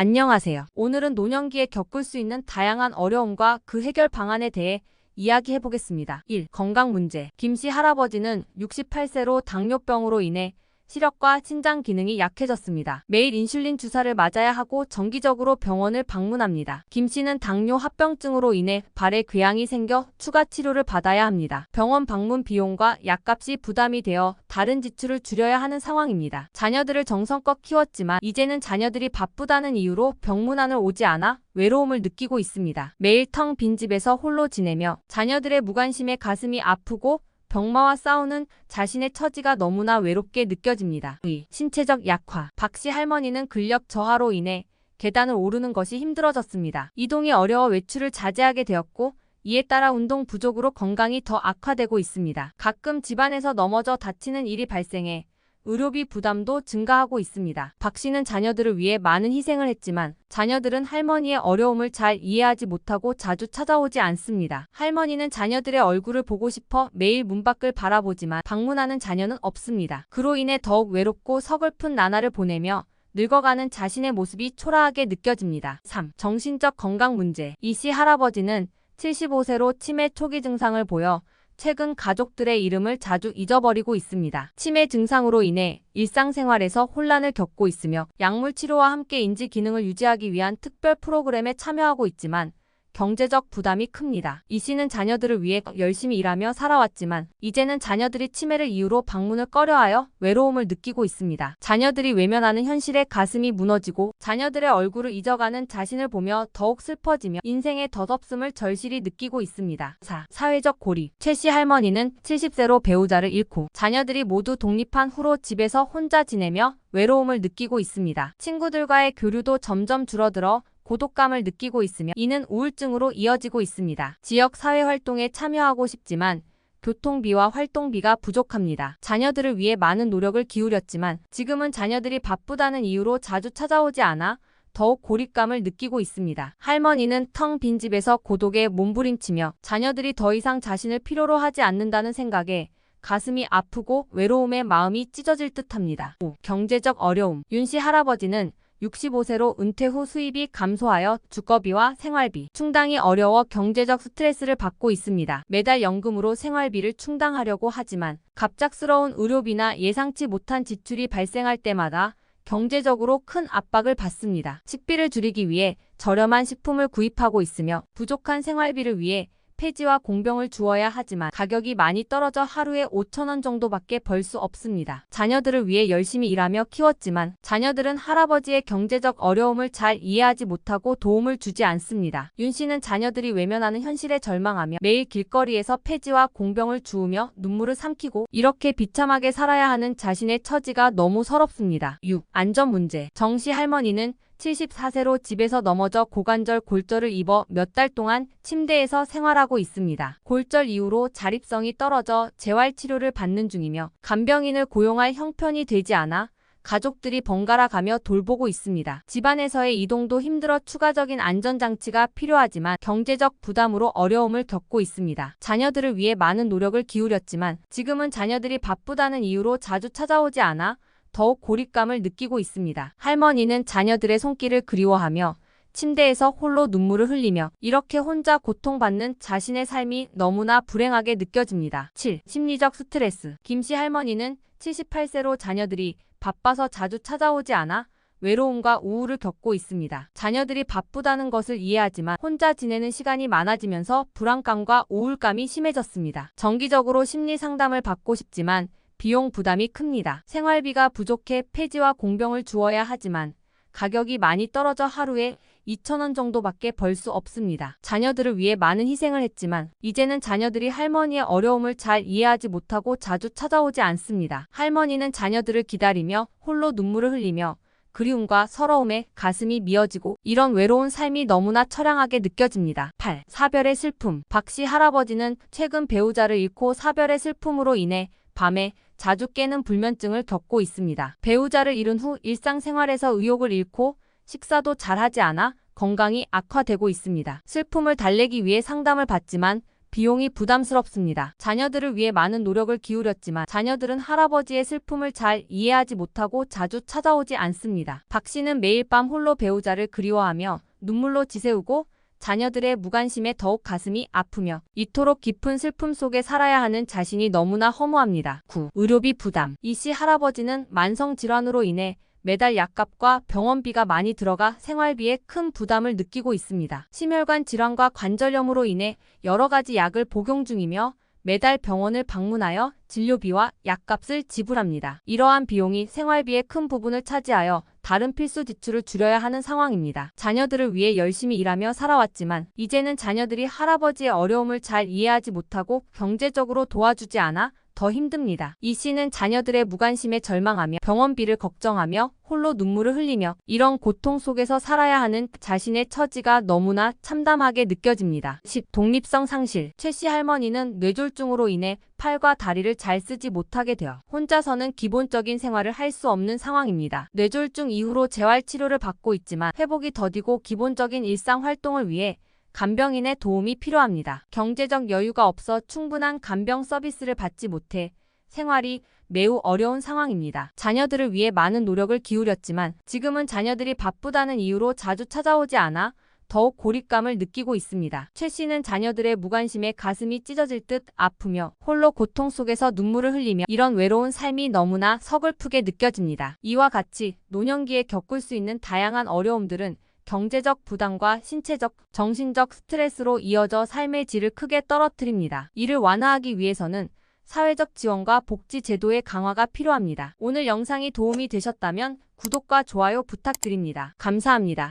안녕하세요. 오늘은 노년기에 겪을 수 있는 다양한 어려움과 그 해결 방안에 대해 이야기해 보겠습니다. 1. 건강 문제. 김 씨 할아버지는 68세로 당뇨병으로 인해 시력과 신장 기능이 약해졌습니다. 매일 인슐린 주사를 맞아야 하고 정기적으로 병원을 방문합니다. 김 씨는 당뇨 합병증으로 인해 발에 궤양이 생겨 추가 치료를 받아야 합니다. 병원 방문 비용과 약값이 부담이 되어 다른 지출을 줄여야 하는 상황입니다. 자녀들을 정성껏 키웠지만 이제는 자녀들이 바쁘다는 이유로 병문안을 오지 않아 외로움을 느끼고 있습니다. 매일 텅 빈 집에서 홀로 지내며 자녀들의 무관심에 가슴이 아프고 병마와 싸우는 자신의 처지가 너무나 외롭게 느껴집니다. 2. 신체적 약화. 박씨 할머니는 근력 저하로 인해 계단을 오르는 것이 힘들어졌습니다. 이동이 어려워 외출을 자제하게 되었고 이에 따라 운동 부족으로 건강이 더 악화되고 있습니다. 가끔 집안에서 넘어져 다치는 일이 발생해 의료비 부담도 증가하고 있습니다. 박 씨는 자녀들을 위해 많은 희생을 했지만 자녀들은 할머니의 어려움을 잘 이해하지 못하고 자주 찾아오지 않습니다. 할머니는 자녀들의 얼굴을 보고 싶어 매일 문 밖을 바라보지만 방문하는 자녀는 없습니다. 그로 인해 더욱 외롭고 서글픈 나날을 보내며 늙어가는 자신의 모습이 초라하게 느껴집니다. 3. 정신적 건강 문제. 이 씨 할아버지는 75세로 치매 초기 증상을 보여 최근 가족들의 이름을 자주 잊어버리고 있습니다. 치매 증상으로 인해 일상생활에서 혼란을 겪고 있으며 약물 치료와 함께 인지 기능을 유지하기 위한 특별 프로그램에 참여하고 있지만 경제적 부담이 큽니다. 이 씨는 자녀들을 위해 열심히 일하며 살아왔지만 이제는 자녀들이 치매를 이유로 방문을 꺼려하여 외로움을 느끼고 있습니다. 자녀들이 외면하는 현실에 가슴이 무너지고 자녀들의 얼굴을 잊어가는 자신을 보며 더욱 슬퍼지며 인생의 덧없음을 절실히 느끼고 있습니다. 4. 사회적 고립. 최씨 할머니는 70세로 배우자를 잃고 자녀들이 모두 독립한 후로 집에서 혼자 지내며 외로움을 느끼고 있습니다. 친구들과의 교류도 점점 줄어들어 고독감을 느끼고 있으며 이는 우울증으로 이어지고 있습니다. 지역 사회 활동에 참여하고 싶지만 교통비와 활동비가 부족합니다. 자녀들을 위해 많은 노력을 기울였지만 지금은 자녀들이 바쁘다는 이유로 자주 찾아오지 않아 더욱 고립감을 느끼고 있습니다. 할머니는 텅 빈 집에서 고독에 몸부림치며 자녀들이 더 이상 자신을 필요로 하지 않는다는 생각에 가슴이 아프고 외로움에 마음이 찢어질 듯합니다. 5. 경제적 어려움. 윤씨 할아버지는 65세로 은퇴 후 수입이 감소하여 주거비와 생활비, 충당이 어려워 경제적 스트레스를 받고 있습니다. 매달 연금으로 생활비를 충당하려고 하지만 갑작스러운 의료비나 예상치 못한 지출이 발생할 때마다 경제적으로 큰 압박을 받습니다. 식비를 줄이기 위해 저렴한 식품을 구입하고 있으며 부족한 생활비를 위해 폐지와 공병을 주어야 하지만 가격이 많이 떨어져 하루에 5천원 정도밖에 벌 수 없습니다. 자녀들을 위해 열심히 일하며 키웠지만 자녀들은 할아버지의 경제적 어려움을 잘 이해하지 못하고 도움을 주지 않습니다. 윤 씨는 자녀들이 외면하는 현실에 절망하며 매일 길거리에서 폐지와 공병을 주우며 눈물을 삼키고 이렇게 비참하게 살아야 하는 자신의 처지가 너무 서럽습니다. 6. 안전 문제. 정씨 할머니는 74세로 집에서 넘어져 고관절 골절을 입어 몇 달 동안 침대에서 생활하고 있습니다. 골절 이후로 자립성이 떨어져 재활 치료를 받는 중이며 간병인을 고용할 형편이 되지 않아 가족들이 번갈아 가며 돌보고 있습니다. 집안에서의 이동도 힘들어 추가적인 안전장치가 필요하지만 경제적 부담으로 어려움을 겪고 있습니다. 자녀들을 위해 많은 노력을 기울였지만 지금은 자녀들이 바쁘다는 이유로 자주 찾아오지 않아 더욱 고립감을 느끼고 있습니다. 할머니는 자녀들의 손길을 그리워하며 침대에서 홀로 눈물을 흘리며 이렇게 혼자 고통받는 자신의 삶이 너무나 불행하게 느껴집니다. 7. 심리적 스트레스. 김씨 할머니는 78세로 자녀들이 바빠서 자주 찾아오지 않아 외로움과 우울을 겪고 있습니다. 자녀들이 바쁘다는 것을 이해하지만 혼자 지내는 시간이 많아지면서 불안감과 우울감이 심해졌습니다. 정기적으로 심리 상담을 받고 싶지만 비용 부담이 큽니다. 생활비가 부족해 폐지와 공병을 주어야 하지만 가격이 많이 떨어져 하루에 2천원 정도밖에 벌 수 없습니다. 자녀들을 위해 많은 희생을 했지만 이제는 자녀들이 할머니의 어려움을 잘 이해하지 못하고 자주 찾아오지 않습니다. 할머니는 자녀들을 기다리며 홀로 눈물을 흘리며 그리움과 서러움에 가슴이 미어지고 이런 외로운 삶이 너무나 처량하게 느껴집니다. 8. 사별의 슬픔. 박씨 할아버지는 최근 배우자를 잃고 사별의 슬픔으로 인해 밤에 자주 깨는 불면증을 겪고 있습니다. 배우자를 잃은 후 일상생활에서 의욕을 잃고 식사도 잘하지 않아 건강이 악화되고 있습니다. 슬픔을 달래기 위해 상담을 받지만 비용이 부담스럽습니다. 자녀들을 위해 많은 노력을 기울였지만 자녀들은 할아버지의 슬픔을 잘 이해하지 못하고 자주 찾아오지 않습니다. 박 씨는 매일 밤 홀로 배우자를 그리워하며 눈물로 지새우고 자녀들의 무관심에 더욱 가슴이 아프며 이토록 깊은 슬픔 속에 살아야 하는 자신이 너무나 허무합니다. 9. 의료비 부담. 이 씨 할아버지는 만성 질환으로 인해 매달 약값과 병원비가 많이 들어가 생활비에 큰 부담을 느끼고 있습니다. 심혈관 질환과 관절염으로 인해 여러 가지 약을 복용 중이며 매달 병원을 방문하여 진료비와 약값을 지불합니다. 이러한 비용이 생활비의 큰 부분을 차지하여 다른 필수 지출을 줄여야 하는 상황입니다. 자녀들을 위해 열심히 일하며 살아왔지만 이제는 자녀들이 할아버지의 어려움을 잘 이해하지 못하고 경제적으로 도와주지 않아 더 힘듭니다. 이 씨는 자녀들의 무관심에 절망하며 병원비를 걱정하며 홀로 눈물을 흘리며 이런 고통 속에서 살아야 하는 자신의 처지가 너무나 참담하게 느껴집니다. 10. 독립성 상실. 최 씨 할머니는 뇌졸중으로 인해 팔과 다리를 잘 쓰지 못하게 되어 혼자서는 기본적인 생활을 할 수 없는 상황입니다. 뇌졸중 이후로 재활 치료를 받고 있지만 회복이 더디고 기본적인 일상 활동을 위해 간병인의 도움이 필요합니다. 경제적 여유가 없어 충분한 간병 서비스를 받지 못해 생활이 매우 어려운 상황입니다. 자녀들을 위해 많은 노력을 기울였지만 지금은 자녀들이 바쁘다는 이유로 자주 찾아오지 않아 더욱 고립감을 느끼고 있습니다. 최 씨는 자녀들의 무관심에 가슴이 찢어질 듯 아프며 홀로 고통 속에서 눈물을 흘리며 이런 외로운 삶이 너무나 서글프게 느껴집니다. 이와 같이 노년기에 겪을 수 있는 다양한 어려움들은 경제적 부담과 신체적, 정신적 스트레스로 이어져 삶의 질을 크게 떨어뜨립니다. 이를 완화하기 위해서는 사회적 지원과 복지 제도의 강화가 필요합니다. 오늘 영상이 도움이 되셨다면 구독과 좋아요 부탁드립니다. 감사합니다.